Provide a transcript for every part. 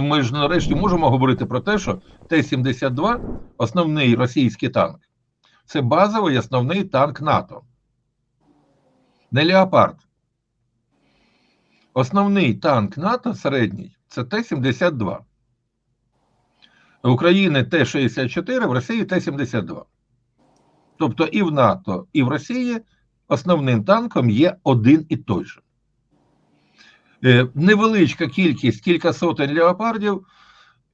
ми ж нарешті можемо говорити про те, що Т-72 основний російський танк. Це базовий основний танк НАТО. Не Леопард. Основний танк НАТО середній це Т-72. В України Т-64, в Росії Т-72. Тобто і в НАТО, і в Росії основним танком є один і той же. Е, Невеличка кількість, кілька сотень леопардів,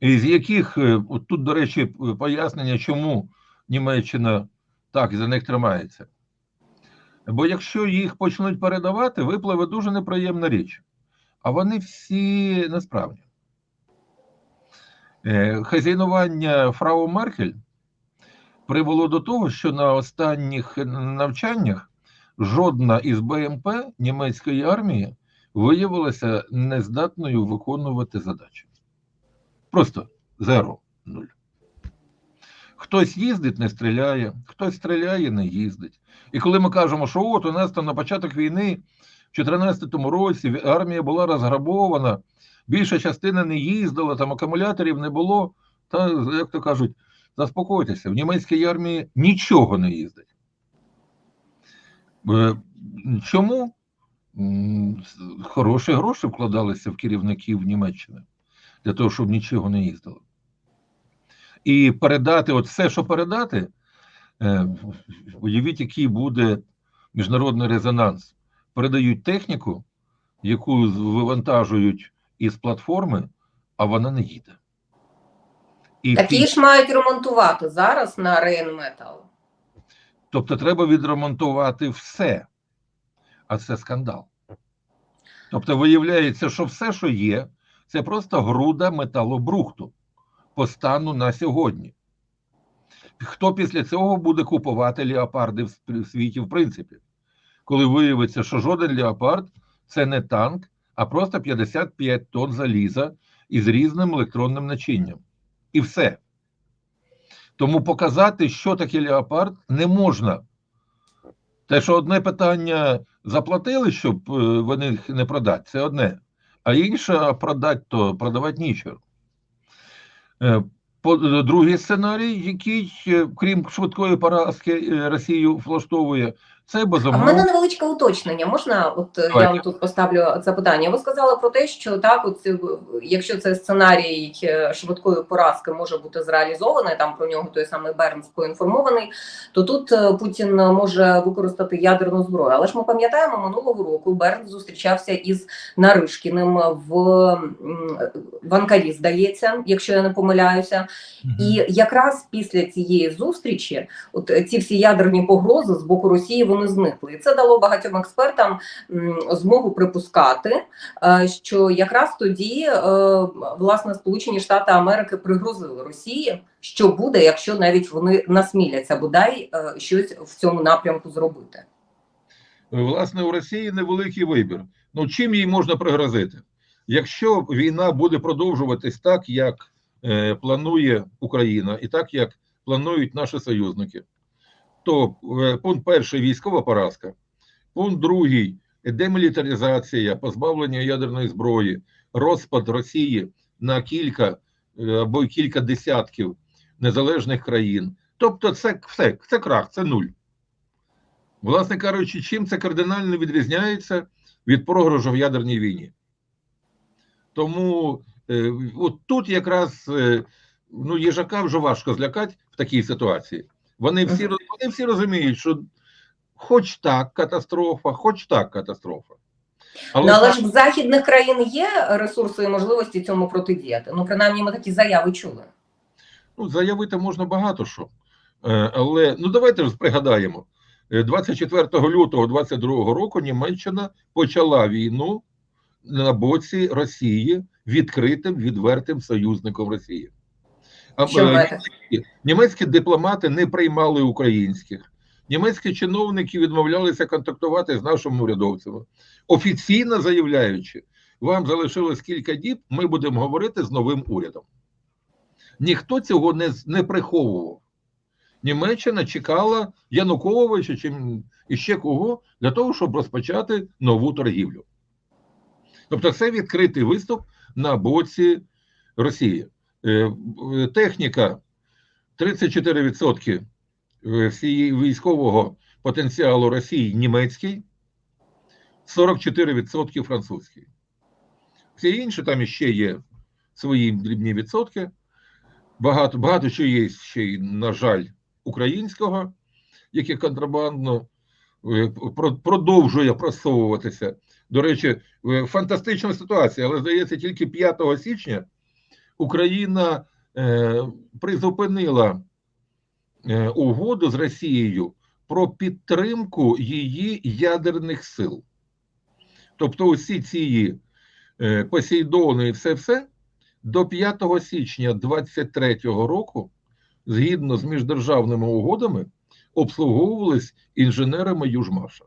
з яких е, от тут, до речі, пояснення, чому Німеччина так за них тримається. Бо якщо їх почнуть передавати, випливе дуже неприємна річ. А вони всі несправні. Е, Хазяйнування Фрау Меркель привело до того, що на останніх навчаннях жодна із БМП німецької армії виявилася нездатною виконувати задачі. Просто зеро, нуль. Хтось їздить, не стріляє, хтось стріляє, не їздить. І коли ми кажемо, що от у нас там на початок війни, в 2014 році армія була розграбована, більша частина не їздила, там акумуляторів не було, та, як то кажуть, заспокойтеся, в німецькій армії нічого не їздить. Е, Чому? Хороші гроші вкладалися в керівників Німеччини для того, щоб нічого не їздило. І передати, от все, що передати, е, уявіть, який буде міжнародний резонанс. Передають техніку, яку вивантажують із платформи, а вона не їде. І Такі під- ж мають ремонтувати зараз на Рейнметал. Тобто треба відремонтувати все, а це скандал. Тобто, виявляється, що все, що є, це просто груда металобрухту по стану на сьогодні. Хто після цього буде купувати леопарди в світі, в принципі, коли виявиться, що жоден леопард це не танк, а просто 55 тонн заліза із різним електронним начинням. І все. Тому показати, що таке леопард, не можна. Те, що одне питання заплатили, щоб е, вони їх не продати, це одне. А інше продати, то продавати нічого. Е, Другий сценарій, який, е, крім швидкої поразки, Росію влаштовує, це А в мене невеличке уточнення. Можна, от е, я вам тут поставлю це питання. Ви сказали про те, що так, от е, якщо це сценарій е, швидкої поразки може бути зреалізований, там про нього той самий Бернс поінформований, то тут е, Путін може використати ядерну зброю. Але ж ми пам'ятаємо, минулого року Бернс зустрічався із Наришкіним в, в Анкарі, здається, якщо я не помиляюся. Мгм. І якраз після цієї зустрічі, от ці всі ядерні погрози з боку Росії вони зникли. І це дало багатьом експертам змогу припускати, е, що якраз тоді е, власне Сполучені Штати Америки пригрозили Росії, що буде, якщо навіть вони насміляться бодай е, щось в цьому напрямку зробити. Власне, у Росії невеликий вибір. Ну, чим їй можна пригрозити? Якщо війна буде продовжуватись так, як е, планує Україна, і так, як планують наші союзники, то е, пункт перший військова поразка, пункт другий демілітаризація, позбавлення ядерної зброї, розпад Росії на кілька е, або кілька десятків незалежних країн. Тобто, це все, це крах, це нуль. Власне кажучи, чим це кардинально відрізняється від програшу в ядерній війні. Тому е, от тут якраз ну, їжака вже важко злякати в такій ситуації. Вони всі, вони всі розуміють, що хоч так катастрофа, хоч так катастрофа. Ну, але ж в західних країн є ресурси і можливості цьому протидіяти. Ну, принаймні, ми такі заяви чули. Ну, заявити можна багато що. Е, Але ну давайте ж пригадаємо: Е, 24 лютого 22 року Німеччина почала війну на боці Росії відкритим відвертим союзником Росії. А, Що е, маєте? Німецькі, німецькі дипломати не приймали українських. Німецькі чиновники відмовлялися контактувати з нашими урядовцями, офіційно заявляючи, вам залишилось кілька діб, ми будемо говорити з новим урядом. Ніхто цього не, не приховував. Німеччина чекала Януковича чи іще кого для того, щоб розпочати нову торгівлю. Тобто, це відкритий виступ на боці Росії. Е, е, Техніка 34% е, всієї військового потенціалу Росії німецький, 44% французький. Всі інші там іще є свої дрібні відсотки. Багато, багато що є ще й, на жаль, українського, яке контрабандно продовжує просовуватися. До речі, фантастична ситуація, але здається, тільки 5 січня Україна е, призупинила е, угоду з Росією про підтримку її ядерних сил. Тобто, усі ці е, Посейдони і все-все до 5 січня 2023 року, згідно з міждержавними угодами, обслуговувались інженерами Южмаша.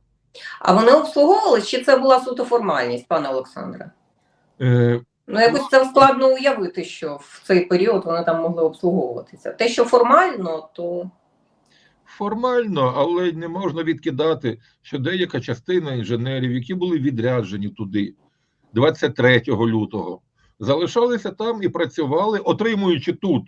А вони обслуговували, чи це була суто формальність, пане Олександре? Е, Ну, якось це складно уявити, що в цей період вони там могли обслуговуватися. Те, що формально, то Формально, але не можна відкидати, що деяка частина інженерів, які були відряджені туди 23 лютого, залишалися там і працювали, отримуючи тут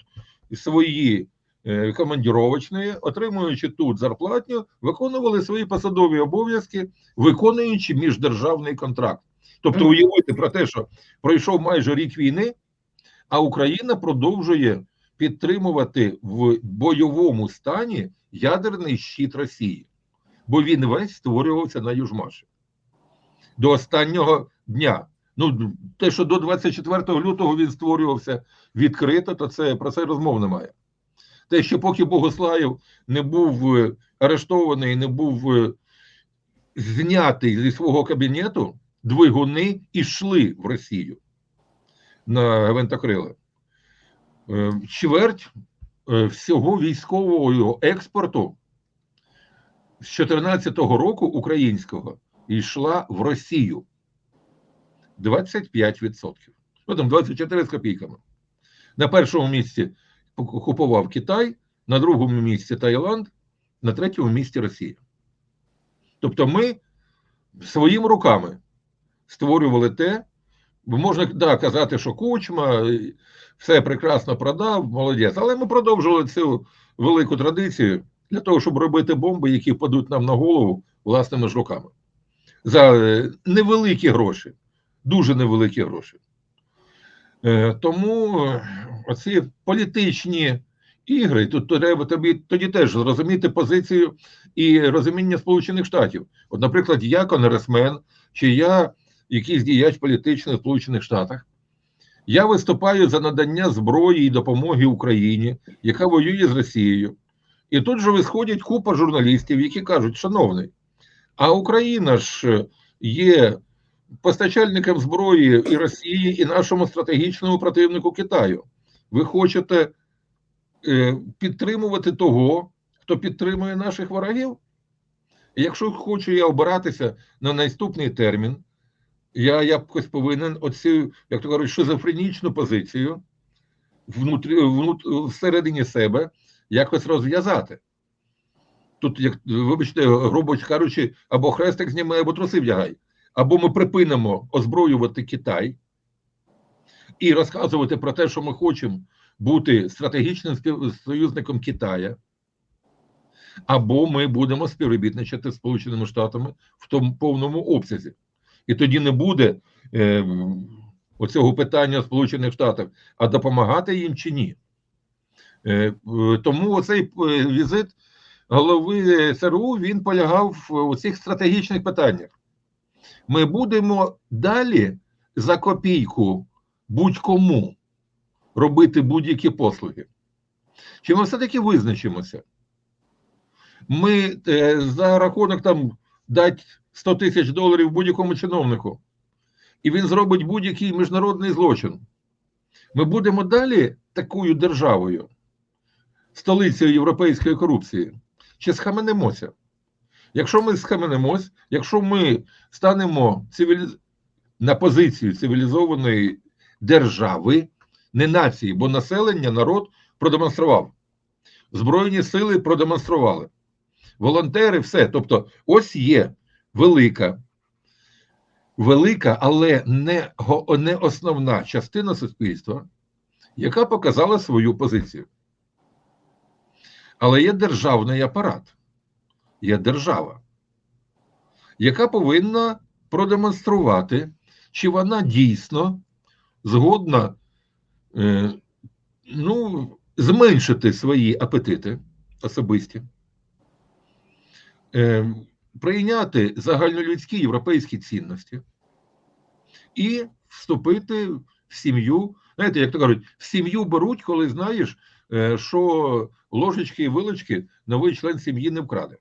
свої е, командіровочні, отримуючи тут зарплатню, виконували свої посадові обов'язки, виконуючи міждержавний контракт. Тобто, уявити про те, що пройшов майже рік війни, а Україна продовжує підтримувати в бойовому стані ядерний щит Росії, бо він весь створювався на Южмаші до останнього дня. Ну, те, що до 24 лютого він створювався відкрито, то це про це розмов немає. Те, що поки Богослаєв не був е, арештований, не був е, знятий зі свого кабінету, двигуни йшли в Росію на гвинтокрили. Е, Чверть е, всього військового експорту з 2014 року українського йшла в Росію 25%. Ну там 24 з копійками. На першому місці купував Китай, на другому місці Таїланд, на третьому місці Росія. Тобто ми своїми руками створювали те, бо можна да, казати, що кучма е, все прекрасно продав, молодець. Але ми продовжували цю велику традицію для того, щоб робити бомби, які впадуть нам на голову власними ж руками. За е, невеликі гроші, дуже невеликі гроші. Е, Тому оці політичні ігри, тут треба тобі тоді теж зрозуміти позицію і розуміння Сполучених Штатів. От, наприклад, я конгресмен, чи я якийсь діяч політичний в Сполучених Штатах. Я виступаю за надання зброї і допомоги Україні, яка воює з Росією. І тут же висходять купа журналістів, які кажуть: шановний, а Україна ж є постачальником зброї і Росії, і нашому стратегічному противнику Китаю. Ви хочете е, підтримувати того, хто підтримує наших ворогів? Якщо хочу я обиратися на наступний термін, я якось повинен оцю, як то кажуть, шизофренічну позицію внутрі, внут, всередині себе якось розв'язати. Тут, як вибачте, грубо кажучи, або хрестик знімає, або труси вдягай. Або ми припинимо озброювати Китай і розказувати про те, що ми хочемо бути стратегічним союзником Китая, або ми будемо співробітничати з Сполученими Штатами в тому повному обсязі. І тоді не буде е, оцього питання в Сполучених Штатах, а допомагати їм чи ні. Е, е, тому оцей е, візит голови ЦРУ він полягав у цих стратегічних питаннях. Ми будемо далі за копійку будь-кому робити будь-які послуги. Чи ми все-таки визначимося? Ми е, за рахунок там дати 100 тисяч доларів будь-якому чиновнику, і він зробить будь-який міжнародний злочин. Ми будемо далі такою державою, столицею європейської корупції, чи схаменемося? Якщо ми схаменемось, якщо ми станемо цивіліз... на позицію цивілізованої держави, не нації, бо населення, народ продемонстрував. Збройні сили продемонстрували. Волонтери, все. Тобто, ось є велика, велика, але не, не основна частина суспільства, яка показала свою позицію. Але є державний апарат, є держава, яка повинна продемонструвати, чи вона дійсно згодна е, ну, зменшити свої апетити особисті, е, прийняти загальнолюдські європейські цінності і вступити в сім'ю. Знаєте, як то кажуть, в сім'ю беруть, коли знаєш, е, що ложечки і вилочки новий член сім'ї не вкраде.